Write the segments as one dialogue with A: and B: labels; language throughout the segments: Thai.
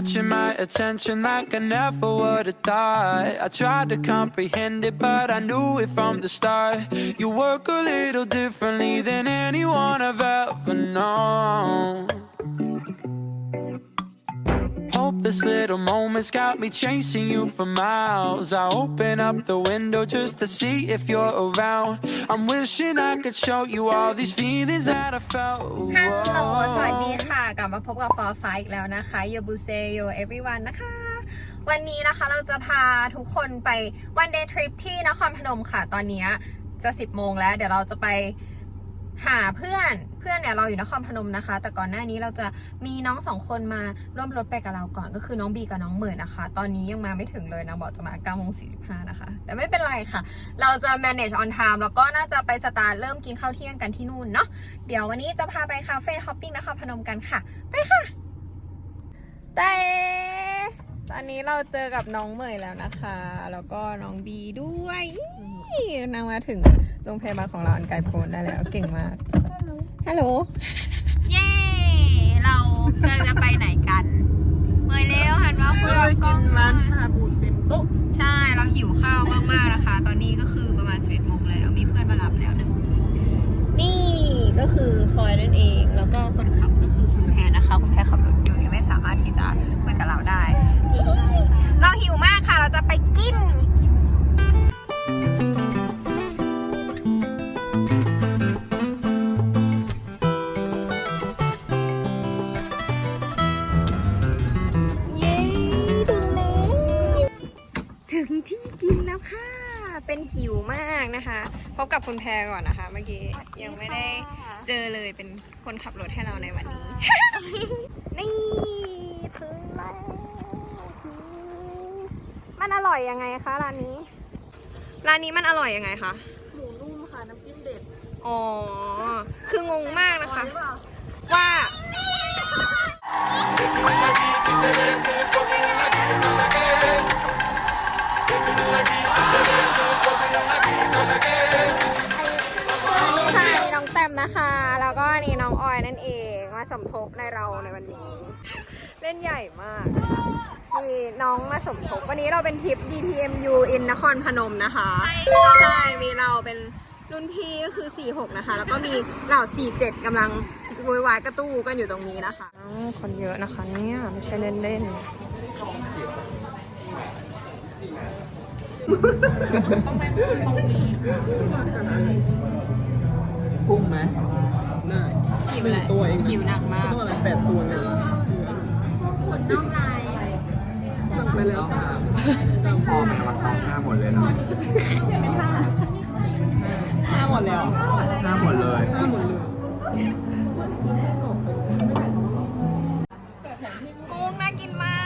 A: catching my attention like I never would have thought. I tried to comprehend it, but I knew it from the start. You work a little differently than anyone I've ever known. This little moment's got me chasing you for miles. I open up the window just to see if you're around. I'm wishing I could show you all these feelings that I felt.
B: ฮัลโหล สวัสดีค่ะ กลับมาพบกับฟอร์ไฟอีกแล้วนะคะโยบุเซโย everyone นะคะ วันนี้นะคะเราจะพาทุกคนไป one day trip ที่นครพนมค่ะ ตอนนี้จะ 10 โมงแล้ว เดี๋ยวเราจะไปหาเพื่อน เพื่อนเนี่ยเราอยู่นครพนมนะคะ แต่ก่อนหน้านี้เราจะมีน้องสองคนมาร่วมรถไปกับเราก่อนก็คือน้องบีกับน้องเหมยนะคะ ตอนนี้ยังมาไม่ถึงเลยนะบอกจะมา9โมง45นะคะ แต่ไม่เป็นไรค่ะ เราจะ manage on time แล้วก็น่าจะไปสตาร์ทเริ่มกินข้าวเที่ยงกันที่นู่นเนาะเดี๋ยววันนี้จะพาไปคาเฟ่ฮอปปิ้งนครพนมกันค่ะ ไปค่ะแต่ตอนนี้เราเจอกับน้องเหมยแล้วนะคะ แล้วก็น้องบีด้วยอี้นางมาถึงโรงพยาบาลของเราอันไกลโพ้นได้แล้วเก่งมาก ฮัลโหล เย้ เราเราจะไปไหนกันเมยเร็วหันมาคุยกับกล้อง
C: ร้านชาบูเต็มโต๊ะ
B: ใช่ เราหิวข้าวมากๆนะคะ ตอนนี้ก็คือประมาณ11โมงแล้ว มีเพื่อนมารับแล้วหนึ่งนี่ก็คือพลอยนั่นเอง แล้วก็คนขับ บกับคุณแพรก่อนนะคะ เมื่อกี้ยังไม่ได้เจอเลยเป็นคนขับรถให้เราในวันนี้ นี่ถึงแล้วมันอร่อยยังไงคะร้านนี้ ร้านนี้มันอร่อยยังไงคะ
C: หมูนุ่มค่ะน้ำจิ้มเด็ด
B: อ๋อคืองงมากนะคะ ว่าค่ะ มนะคะ แล้วก็นี่น้องออยนั่นเองมาสมทบในเราในวันนี้ เล่นใหญ่มากนี่น้องมาสมทบวันนี้เราเป็นทริป DTMU in นครพนมนะคะ ใช่มีเราเป็นรุ่นพี่ก็คือ 46 นะคะ แล้วก็มีเหล่า 47กำลังโวยวายกระตู้กันอยู่ตรงนี้นะคะคนเยอะนะคะเนี่ยไม่ใช่เล่นๆ
C: กุ้งไหมน่า
B: หิว
C: หนึ่
B: เล
C: ง
B: ย
C: ตัวเองะ
B: หิวหนักมาก
C: ตัวอะไรแปดตัวเลยหมดน้องลายสั่งไปแล้วค่ะ
D: พอมันมาเข้าหน้าหมดเลยนะ
B: ห้าหมดเลยเหรอ
D: หน้าหมดเลย
C: หน้าหมดเลย
B: กุ้งน่ากินมา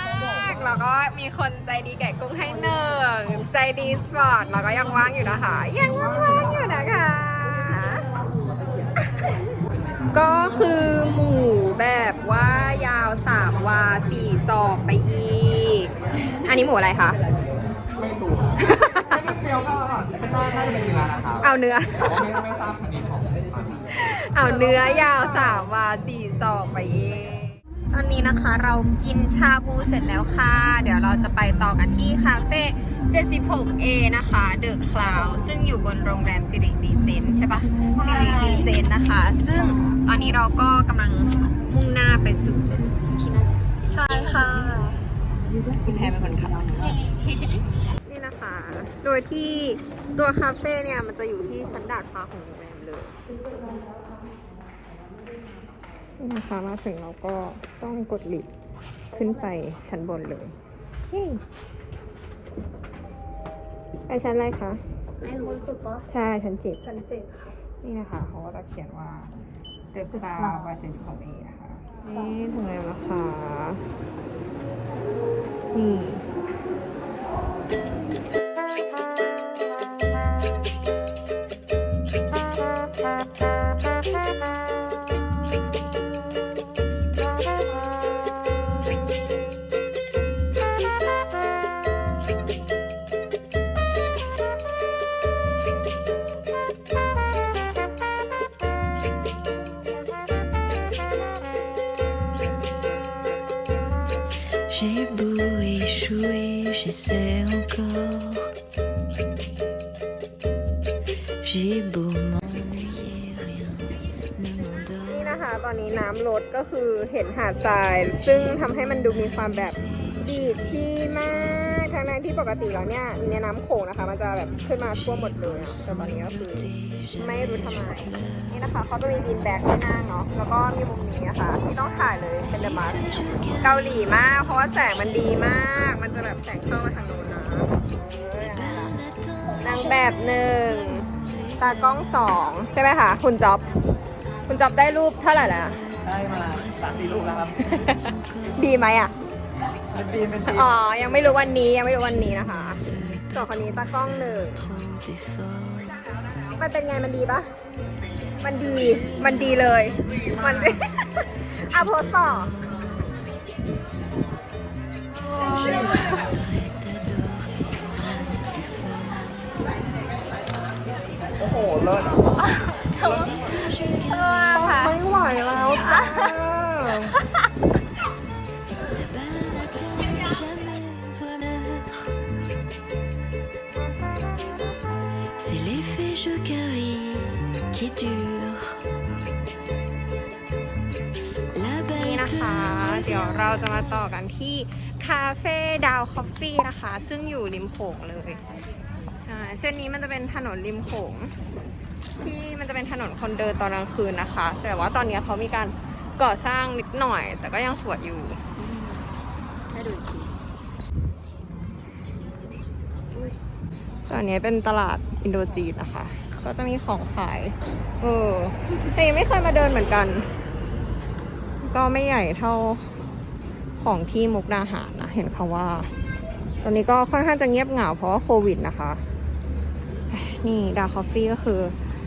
B: ก แล้วก็มีคนใจดีแกะกุ้งให้หนึ่ง ใจดีสปอร์ตแล้วก็ยังว่างอยู่นะคะ ยังว่างๆอยู่นะคะ ก็คือหมูแบบว่ายาวสามวาสี่ศอกไปอีก อันนี้หมูอะไรคะ
D: ไม่ถูกไม่ได้เปรี้ยวก็อร่อยเป็นน่าน่าจะเป็นเนื้อนะครับ
B: เอาเนื้อ
D: แต่ว่าไม่ไม่ทราบชนิดของมัน
B: เอาเนื้อยาวสามวาสี่ศอกไปเองตอนนี้นะคะเรากินชาบูเสร็จแล้วค่ะ เดี๋ยวเราจะไปต่อกันที่คาเฟ่ 76A นะคะเดอะคลาวซึ่งอยู่บนโรงแรมสิริรีเจนใช่ปะสิริรีเจนนะคะ ซึ่งต อนนี้เราก็กำลังมุ่งหน้าไปสู่ที่นั่นใช่ค่ะ คุณแพรเป็นคนขับ นี่นะคะ โดยที่ตัวคาเฟ่เนี่ย มันจะอยู่ที่ชั้นดาดฟ้าของโรงแรมเลย นี่นะคะมาถึงเราก็ต้องกดลิฟต์ขึ้นไปชั้นบนเลยเฮ้ยไปชั้นอะไรคะ
C: ไอ้บนสุดปะ
B: ใช่ชั้นเจ็ด
C: ชั้นเจ็ดค่ะ
B: นี่นะคะเขาก็จะเขียนว่า เดอะคลาวบาเจสของเอนะคะนี่ถึงแล้วนะคะนี่
E: She échoué, j'essaie encore. J'ai beau m'ennuyer, rien ne m'endort.
B: นี่นะคะ ตอนนี้น้ำลดก็คือเห็นหาดทราย ซึ่งทำให้มันดูมีความแบบ ดีดที่มากทั้งนั้นที่ปกติแล้วเนี่ยในน้ำโขงนะคะ มันจะแบบขึ้นมาทั่วหมดเลยอะแต่ตอนนี้ก็คือไม่รู้ทำไม นี่นะคะเขาจะมีบินแบ็กให้นั่งเนาะ แล้วก็มีมุมนี้นะคะที่ต้องถ่ายเลย เป็นเดอะมาสเกาหลีมาก เพราะว่าแสงมันดีมาก มันจะแบบแสงเข้ามาทางโน้นนะเอออย่างนั้นล่ะนางแบบหนึ่ง ตากล้องสองใช่ไหมคะคุณจ๊อบ คุณจ๊อบได้รูปเท่าไหร่แล้วนะ
D: ได้มาสามสี่ลูกแล้วครับ
B: ดีไหมอะ อ๋อ ยังไม่รู้วันนี้ยังไม่รู้วันนี้นะคะส่วนคนนี้ตากล้องหนึ่ง
E: Trop d'efforts.
B: มันเป็นไงมันดีปะมันดี มันดีเลย มันอะโพสต์ต่อ
D: โอ้โหเลิศ
B: เออค่ะ
D: ไม่ไหวแล้วจ้า
B: เดี๋ยวเราจะมาต่อกันที่คาเฟ่ดาวคอฟฟี่นะคะ ซึ่งอยู่ริมโขงเลยใช่เส้นนี้มันจะเป็นถนนริมโขง ที่มันจะเป็นถนนคนเดินตอนกลางคืนนะคะ แต่ว่าตอนนี้เขามีการก่อสร้างนิดหน่อย แต่ก็ยังสวยอยู่ให้ดูอีกทีตอนนี้เป็นตลาดอินโดจีนนะคะ ก็จะมีของขาย เออแต่ยังไม่เคยมาเดินเหมือนกัน ก็ไม่ใหญ่เท่า ของที่มุกดาหารนะ เห็นเขาว่า ตอนนี้ก็ค่อนข้างจะเงียบเหงาเพราะว่าโควิดนะคะ นี่ดาคอฟฟี่ก็คือ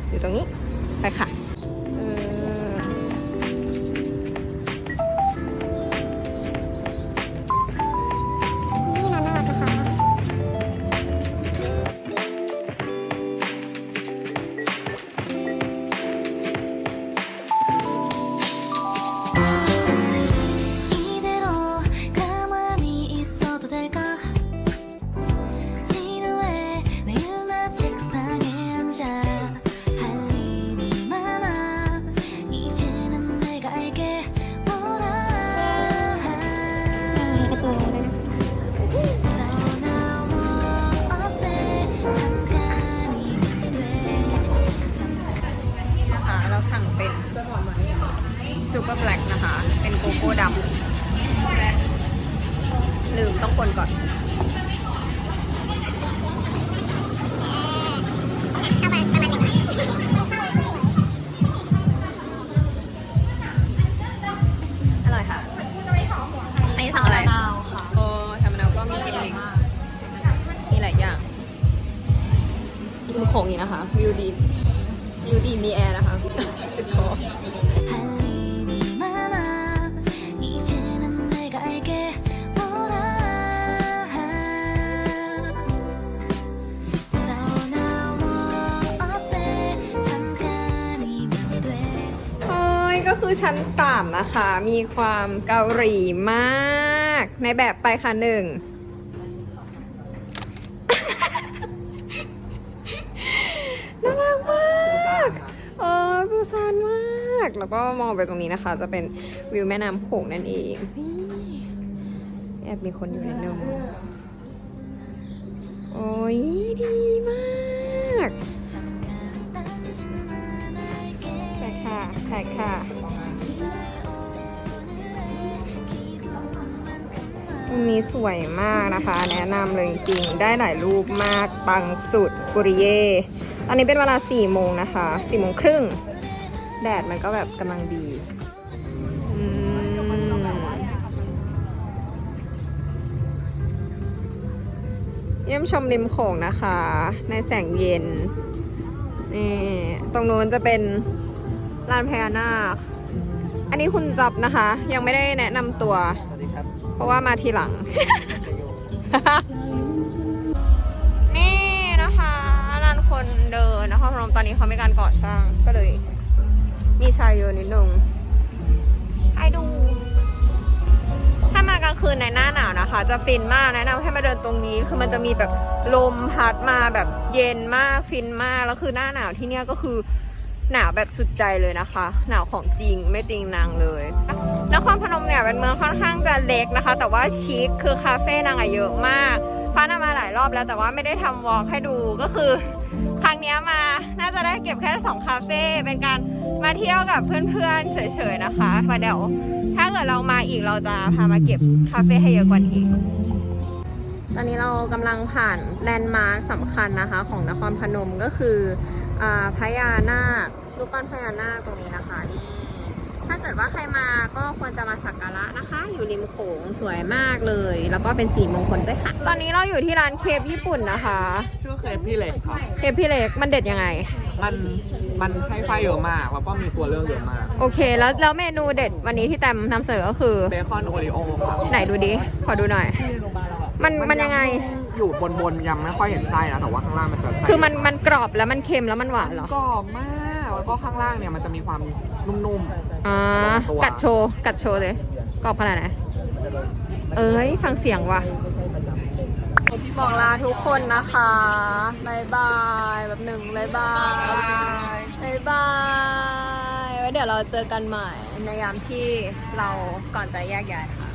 B: อยู่ตรงนี้ ลืมต้องคนก่อนอร่อยค่ะอันนี้สั่งอะไรโอ้ชามะนาวก็มีกิมมิกมีหลายอย่างดูโขงอีกนะคะ วิวดี วิวดีมีแอร์นะคะ ชั้น 3 นะคะ มีความเกาหลีมาก ในแบบไปค่ะหนึ่ง น่ารักมากเออบูซานมาก แล้วก็มองไปตรงนี้นะคะ จะเป็นวิวแม่น้ำโขงนั่นเองแอบมีคนอยู่ในนึงโอ้ยดีมากไปค่ะไปค่ะ นี้สวยมากนะคะ แนะนำเลยจริงๆได้หลายรูปมากปังสุดกุริเย่ตอนนี้เป็นเวลา4โมงนะคะ4โมงครึ่งแดดมันก็แบบกำลังดีเยี่ยมชมริมโขงนะคะ ในแสงเย็นนี่ตรงนู้นจะเป็นลานพญานาค อันนี้คุณจับนะคะ ยังไม่ได้แนะนำตัว
D: สวัสดี
B: เพราะว่ามาทีหลัง นี่นะคะลานคนเดินนะครพนมตอนนี้เขามีการก่อสร้างก็เลย มีชายโยนิดนึงให้ดู ถ้ามากลางคืนในหน้าหนาวนะคะ จะฟินมากแนะนำให้มาเดินตรงนี้ คือมันจะมีแบบลมพัดมาแบบเย็นมากฟินมาก แล้วคือหน้าหนาวที่เนี่ยก็คือ หนาวแบบสุดใจเลยนะคะ หนาวของจริงไม่ติงนางเลยนครพนมเนี่ยเป็นเมืองค่อนข้างจะเล็กนะคะ แต่ว่าชิคคือคาเฟ่นางอะเยอะมากฟ้านำมาหลายรอบแล้วแต่ว่าไม่ได้ทำวอล์กให้ดูก็คือ ครั้งเนี้ยมาน่าจะได้เก็บแค่สองคาเฟ่เป็นการมาเที่ยวกับเพื่อนๆเฉยๆนะคะมาเดี๋ยวถ้าเกิดเรามาอีกเราจะพามาเก็บคาเฟ่ให้เยอะกว่านี้ ตอนนี้เรากำลังผ่านแลนด์มาร์คสำคัญนะคะของนครพนมก็คืออาพญานาครูปปั้นพญานาคตรงนี้นะคะนี่ถ้าเกิดว่าใครมาก็ควรจะมาสักการะนะคะ อยู่ริมโขงสวยมากเลย แล้วก็เป็นสีมงคลด้วยค่ะ ตอนนี้เราอยู่ที่ร้านเคปญี่ปุ่นนะคะ
D: ชื่อเคฟพี่เล็กครับ
B: เคปพี่เล็กมันเด็ดยังไง
D: มันมันให้ไฟเยอะมากแล้วก็มีตัวเลือกเยอะมาก
B: โอเค แล้วแล้วเมนูเด็ดวันนี้ที่แตมนำเสนอก็คือ
D: เบคอนโอริโอครับ
B: ไหนดูดิขอดูหน่อย มันมันยังไง
D: อยู่บนบนๆยังไม่ค่อยเห็นไส้นะแต่ว่าข้างล่างมันจะไส้
B: คือมันมันกรอบแล้วมันเค็มแล้วมันหวานเหรอ
D: กรอบมากแล้วก็ข้างล่างเนี่ยมันจะมีความนุ่ม
B: อ่า
D: ตัว
B: กัดโชว์ กัดโชว์เลย กรอบขนาดไหน เอ้ย ฟังเสียงว่ะ บอกลาทุกคนนะคะบายบายแบบหนึ่งบายบายบายบายไว้เดี๋ยวเราเจอกันใหม่ในยามที่เราก่อนจะแยกย้ายค่ะ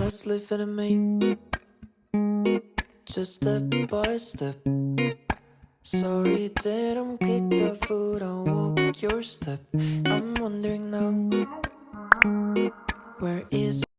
A: Let's live in a mate. Just step by step. Sorry that I'm kick the foot and walk your step. I'm wondering now, where is